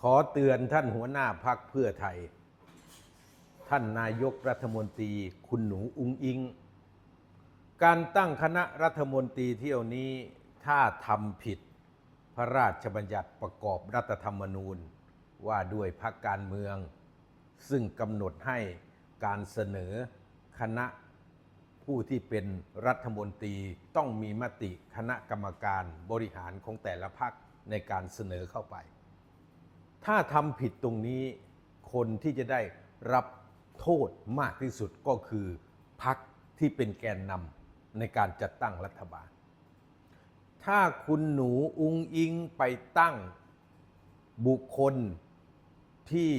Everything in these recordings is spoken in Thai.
ขอเตือนท่านหัวหน้าพักเพื่อไทย ท่านนายกรัฐมนตรีคุณหนูอุงอิง การตั้งคณะรัฐมนตรีเที่ยวนี้ถ้าทำผิดพระราชบัญญัติประกอบรัฐธรรมนูญว่าด้วยพักการเมือง ซึ่งกำหนดให้การเสนอคณะผู้ที่เป็นรัฐมนตรีต้องมีมติคณะกรรมการบริหารของแต่ละพักในการเสนอเข้าไป ถ้าทำผิดตรงนี้คนที่จะได้รับโทษมากที่สุดก็คือพักที่เป็นแกนนำในการจัดตั้งรัฐบาล ถ้าคุณหนูอุงอิงไปตั้งบุคคลที่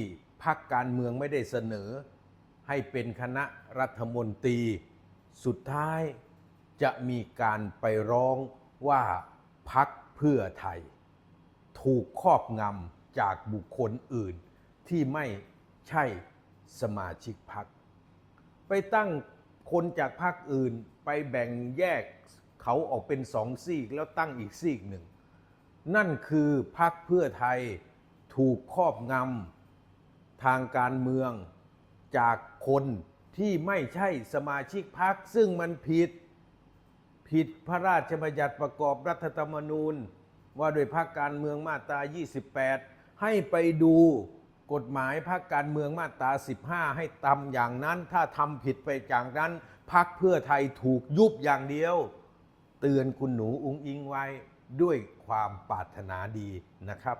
พักการเมืองไม่ได้เสนอ ให้เป็นคณะรัฐมนตรี สุดท้ายจะมีการไปร้องว่าพักเพื่อไทย ถูกครอบงำ จากบุคคลอื่นที่ไม่ใช่สมาชิกพัก ไปตั้งคนจากพรรคอื่นไปแบ่งแยกเขาออกเป็นสองซีกแล้วตั้งอีกซีกหนึ่ง นั่นคือพรรคเพื่อไทยถูกครอบงำทางการเมืองจากคนที่ไม่ใช่สมาชิกพรรคซึ่งมันผิดผิดพระราชบัญญัติประกอบรัฐธรรมนูญ ว่าโดยพรรคการเมืองมาตรา 28 ให้ไปดูกฎหมายพรรคการเมืองมาตรา 15 ให้ตำอย่างนั้น ถ้าทำผิดไปจากนั้นพรรคเพื่อไทยถูกยุบอย่างเดียว เตือนคุณหนูอุงอิงไว้ด้วยความปรารถนาดีนะครับ